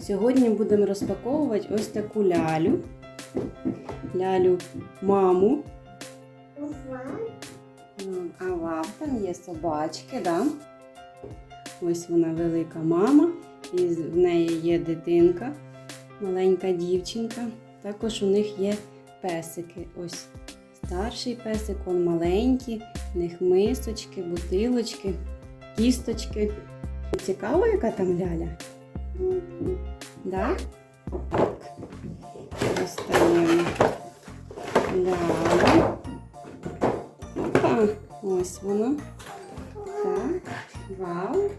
Сьогодні будемо розпаковувати ось таку лялю. Лялю маму. А вам там є собачки, да? Ось вона велика мама, і в неї є дитинка, маленька дівчинка. Також у них є песики. Ось старший песик, он маленький, в них мисочки, бутилочки, кісточки. Цікаво, яка там ляля? Да? Так. Достаємо лялю. Опа, ось вона. Так, вау.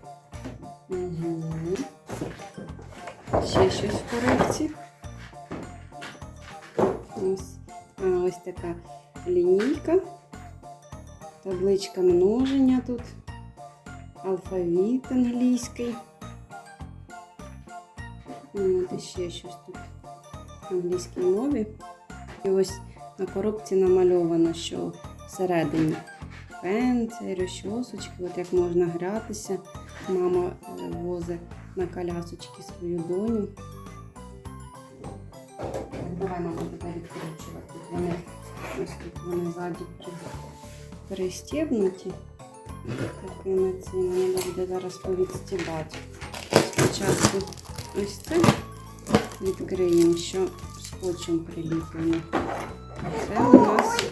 Угу. Ще щось в коробці. Ось, а, ось така лінійка. Табличка множення тут. Алфавіт англійський. От ще щось тут в англійській мові. І ось на коробці намальовано, що всередині це розчосочки, от як можна гратися. Мама е, возить на колясочки свою доню. Давай, мама, тебе відкручувати. Ось тут вони ззаді пристібнуті. Такими цими треба буде зараз повідстібати. Спочатку ось це відкриємо, що скотчем приліплено. Це у нас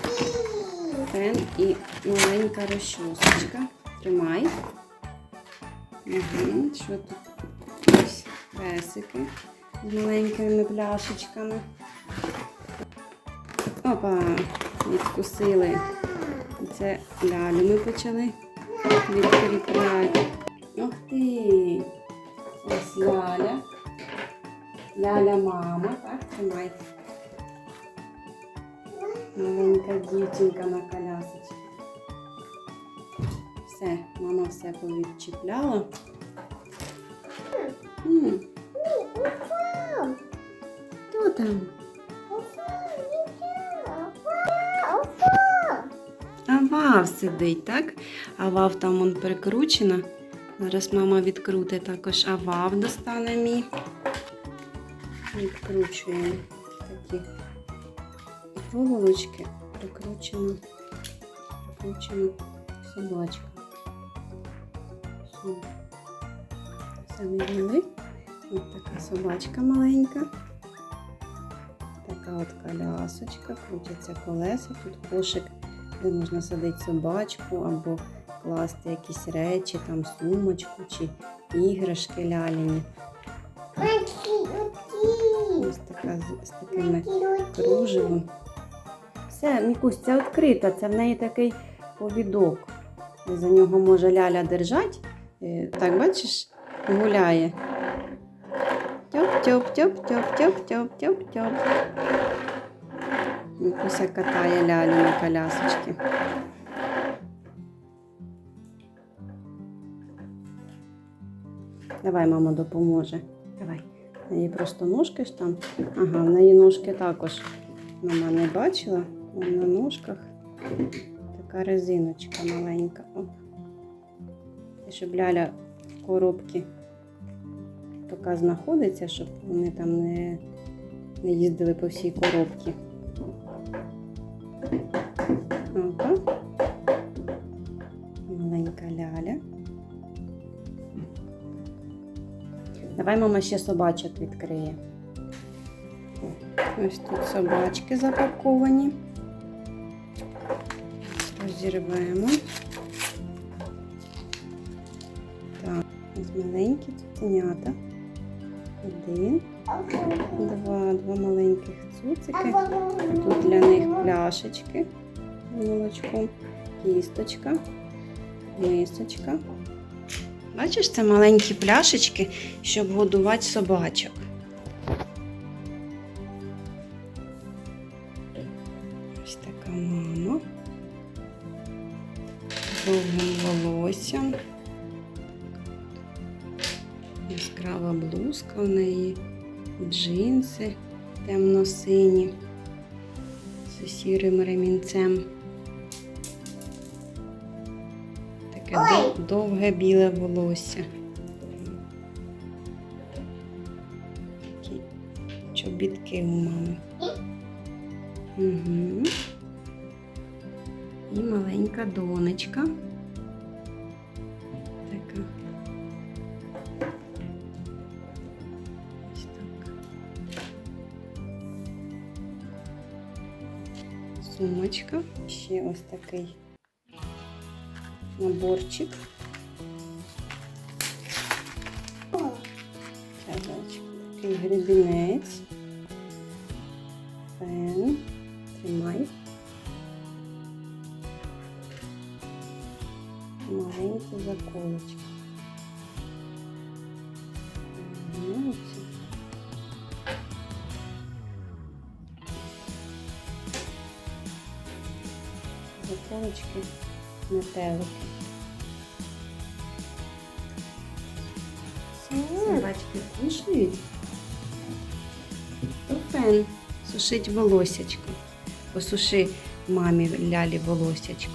пен і маленька розчосочка. Тримай. Угу. Що тут? Ось песики з маленькими пляшечками. Опа! Відкусили. Це лялю ми почали відкріпляти. Ух ти! Ось ляля. Ляля мама, так, тримай. Маленька дівчинка на колясочці. Все, мама все повідчіпляла. М, Хто там? А вав сидить, так? А вав там он прикручена. Зараз мама відкрутить також, а вав достане мій. Відкручуємо такі проволочки, прикручена, прикручена собачка. Все. Все відняли. Ось така собачка маленька. Така от колясочка, крутяться колеса, тут кошик, де можна садити собачку або класти якісь речі, там сумочку чи іграшки ляляні. Ось така з, такими кружевом. Все, Мікусь, це відкрита, це в неї такий повідок. За нього може ляля держати. Е, Так, бачиш, гуляє. Тьоп-тьоп-тьоп-тьоп-тьоп-тьоп-тьоп-тьоп. Мікуся катає лялю на колясочці. Давай, мама допоможе. Давай. В неї просто ножки ж там. Ага, в неї ножки також мама не бачила. Вон на ножках така резиночка маленька. Оп. І щоб ляля в коробці поки знаходиться, щоб вони там не, не їздили по всій коробці. Опа. Маленька ляля. Давай мама ще собачок відкриє. Ось тут собачки запаковані. Розірвемо. Так, ось маленькі цуценята. Один, два, два маленьких цуцики. Тут для них пляшечки молочком, кісточка, мисочка. Бачиш, це маленькі пляшечки, щоб годувати собачок. Ось така мама. Довгим волоссям. Яскрава блузка в неї, джинси темно-сині з сірим ремінцем. Таке довге біле волосся. Такі чобітки у мами. Угу. І маленька донечка. Така. Ось так. Сумочка. Ще ось такий наборчик. Такий гребінець. Фен. Тримай. Маленькі заколочки. Заколочки метелики. Собачки кушають. То фен сушить волосячко. Посуши мамі лялі волосячко.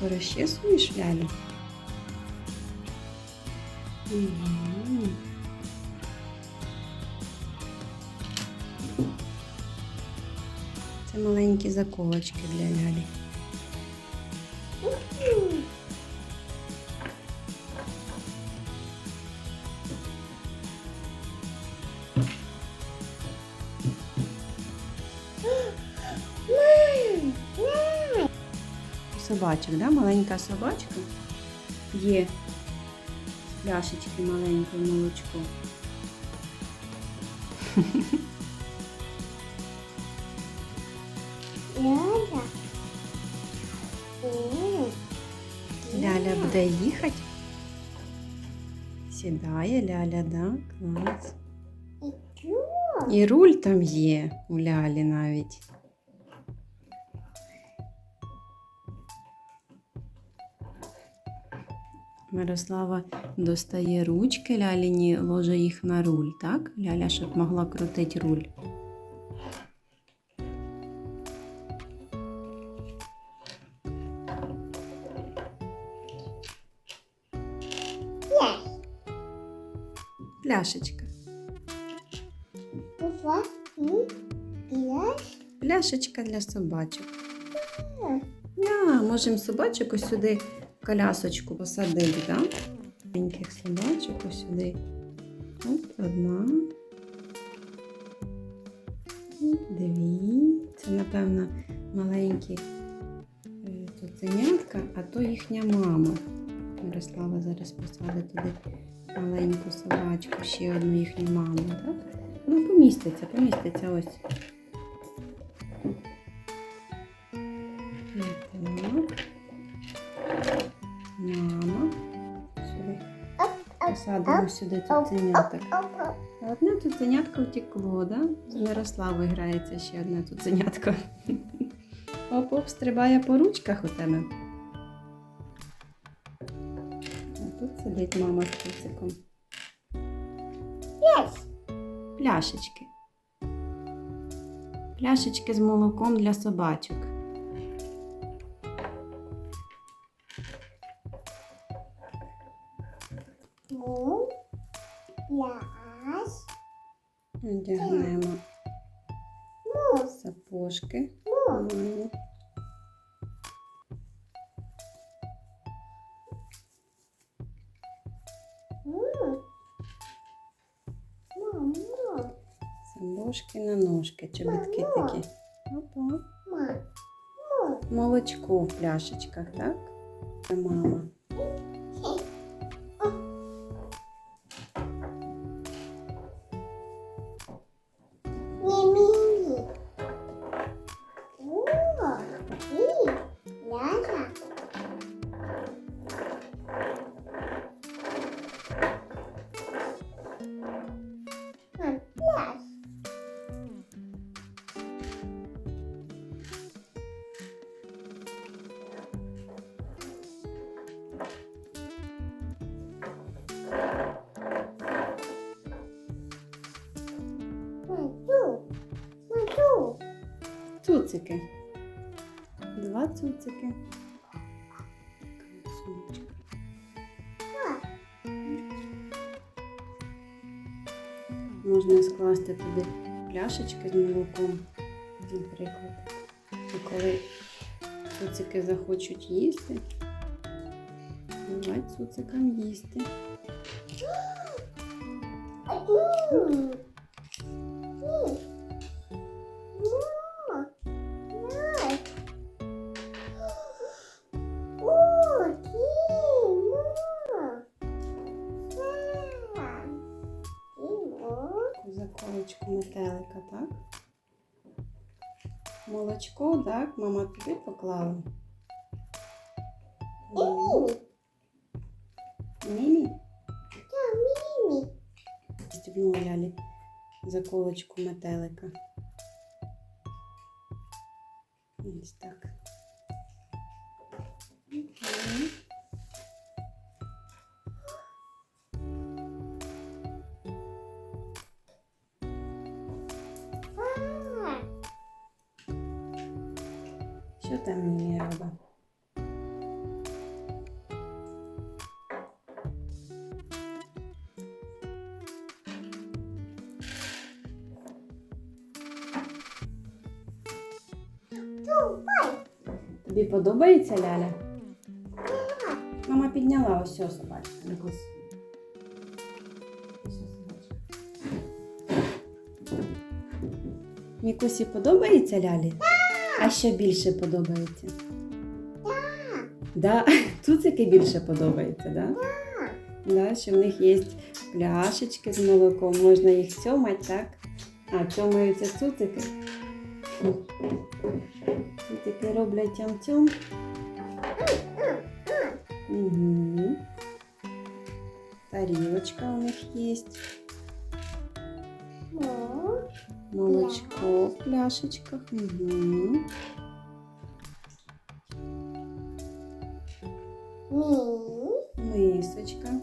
Порозчесуєш лялю? Угу. Це маленькі заколочки для лялі. Собачок, да? Маленька собачка. Є пляшечки маленьке молочко. Ляля. Ляля буде їхати. Сідає ляля, да? Клас. І? Руль там є у лялі навіть. Мирослава достає ручки ляліні, ложе їх на руль, так? Ляля, щоб могла крутити руль. Пляшечка. Пляшечка для собачок. Да, можемо собачок ось сюди в колясочку посадити, да? Маленьких собачок ось сюди. От одна. І Дві. Це, напевно, маленькі е, цуценятка, а то їхня мама. Мирослава зараз посадить туди маленьку собачку, ще одну їхню маму, так? Ну, поміститься, поміститься ось. Мама. Сюди. Посадимо сюди цуценяток. Одне цуценятко втекло, да? З Мирославою грається ще одне цуценятко. Оп-оп, стрибає по ручках у тебе. Тут сидить мама з цуциком. Ляля. Пляшечки. Пляшечки з молоком для собачок. Му. Лясь. Одягнемо сапожки. Му. Мамі. Сапожки на ножки, чобітки такі. Опа. Молочко в пляшечках, так? Це мама. цуцики. Два цуцики. Можна скласти туди пляшечки з молоком, наприклад. І коли цуцики захочуть їсти, давай цуцикам їсти. Заколочку метелика, так? Молочко, так? Мама туди поклала. Мімі. Мімі Та, Мімі. стібнула лялі заколочку метелика. Ось так. Мгм. Мімі. Тобі подобається ляля? Мама підняла ось цього собачку. Мікусі подобається лялі? А що більше подобається? Да. Цуцики більше подобається, да? Да, що в них є пляшечки з молоком, можна їх цьомати, так? А цьомаються цуцики. Цуцики роблять тям-тям. Угу. Тарілочка у них є. Молочко в пляшечках. Угу. Мисочка.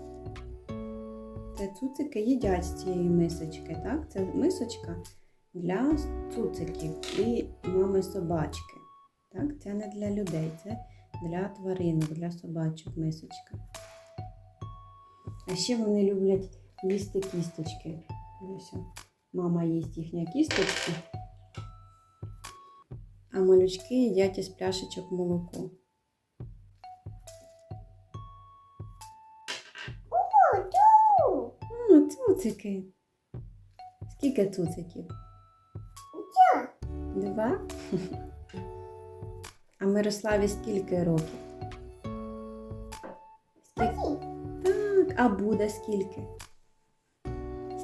Це цуцики їдять з цієї мисочки, так? Це мисочка для цуциків і мами собачки. Так? Це не для людей, це для тваринок, для собачок мисочка. А ще вони люблять їсти кісточки. Ось, мама їсть їхні кісточки, а малючки їдять із пляшечок молоко. О. О, цуцики. Скільки цуциків? Тя. Два? А Мирославі скільки років? Скільки? Так, а буде скільки?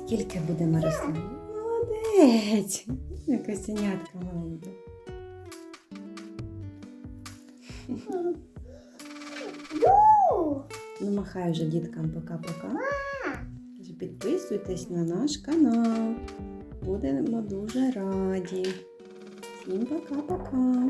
Скільки буде Мирославі? Молодець! Яка синятка маленька. Ну, махай вже діткам пока-пока. Підписуйтесь на наш канал. Будемо дуже раді. Всім пока-пока.